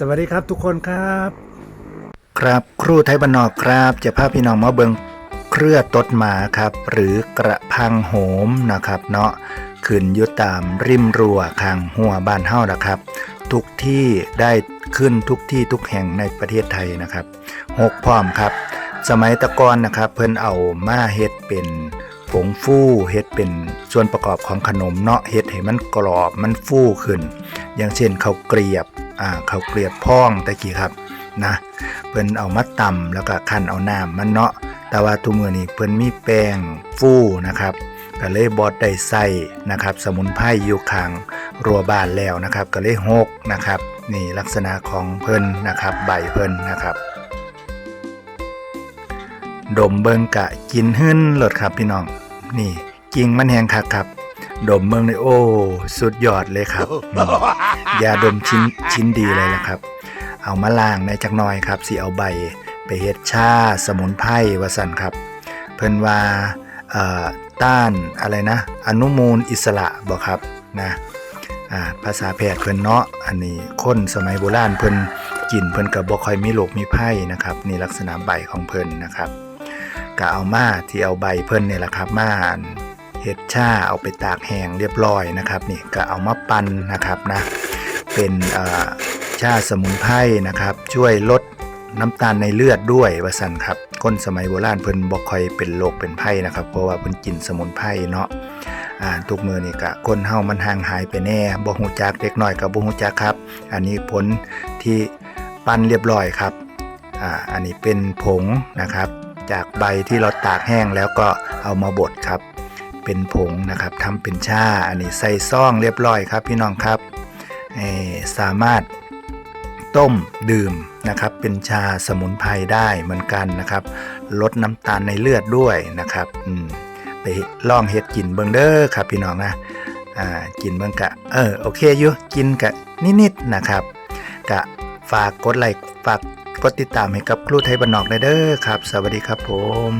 สวัสดีครับทุกคนครับ ครับครูไทยบ้านนอกครับ จะพาพี่น้องมาเบิงเครือตดหมาครับ หรือกระพังโหมนะครับ เนาะขึ้นอยุตามริมรั้วข้างหัวบ้านเฮานะครับ ทุกที่ได้ขึ้นทุกที่ทุกแห่งในประเทศไทยนะครับหกพร้อมครับ สมัยตะกอนนะครับ เพิ่นเอามาเฮ็ดเป็นผงฟู่เฮ็ดเป็นส่วนประกอบของขนมเนาะเฮ็ดให้มันกรอบมันฟู่ขึ้น อย่างเช่นข้าวเกรียบ อ่าข้าเกรียบพ่องตะกี้ครับนะเพิ่นเอามาตำแล้วก็คั่นเอาน้ำมันเนาะแต่ว่าทุกมื้อนี้เพิ่นมีแป้งฟูนะครับก็เลยบอดได้ใส่นะครับ สมุนไพรอยู่ข้างรัวบ้านแล้วนะครับ ก็เลยหกนะครับ นี่ลักษณะของเพิ่นนะครับ ใบเพิ่นนะครับ ดมเบิงกะกินหึ้นโลดครับพี่น้อง นี่กิ่งมันแหงคักครับ ดมเบิงเลยโอ้ สุดยอดเลยครับยาดมชิ้นชิ้นดีเลยละครับ เอามาล้างในจักหน่อยครับสิเอาใบไปเฮ็ดชาสมุนไพรวสันครับ เพิ่นว่าต้านอะไรนะ อนุมูลอิสระบ่ครับนะภาษาแพทย์เพิ่นเนาะอันนี้คนสมัยโบราณเพิ่นกินเพิ่นก็บ่ค่อยมีโรคมีภัยนะครับนี่ลักษณะใบของเพิ่นนะครับก็เอามาที่เอาใบเพิ่นเนี่ยแหละครับมา เฮ็ดชาเอาไปตากแห้งเรียบร้อยนะครับนี่ก็เอามาปั่นนะครับนะเป็นชาสมุนไพรนะครับ ช่วยลดน้ำตาลในเลือดด้วยว่าสันครับคนสมัยโบราณเพิ่นบ่ค่อยเป็นโรคเป็นไข้นะครับ เพราะว่าเพิ่นกินสมุนไพรเนาะอ่าทุกมือนี่กะคนเฮามันห่างหายไปแน่บ่ฮู้จักเด็กน้อยกับบ่ฮู้จักครับ อันนี้ผลที่ปั้นเรียบร้อยครับอ่าอันนี้เป็นผงนะครับ จากใบที่เราตากแห้งแล้วก็เอามาบดครับ เป็นผงนะครับทำเป็นชาอันนี้ใส่ซองเรียบร้อยครับพี่น้องครับสามารถต้มดื่มนะครับเป็นชาสมุนไพรได้เหมือนกันนะครับ ลดน้ำตาลในเลือดด้วยนะครับไปลองเฮ็ดกินเบิงเด้อครับพี่น้องนะกินเบิงกะเออโอเคอยู่กินกะนิดๆนะครับกะฝากกดไลค์ฝากกดติดตามให้กับครูไทยบ้านนอกได้เด้อครับ สวัสดีครับผม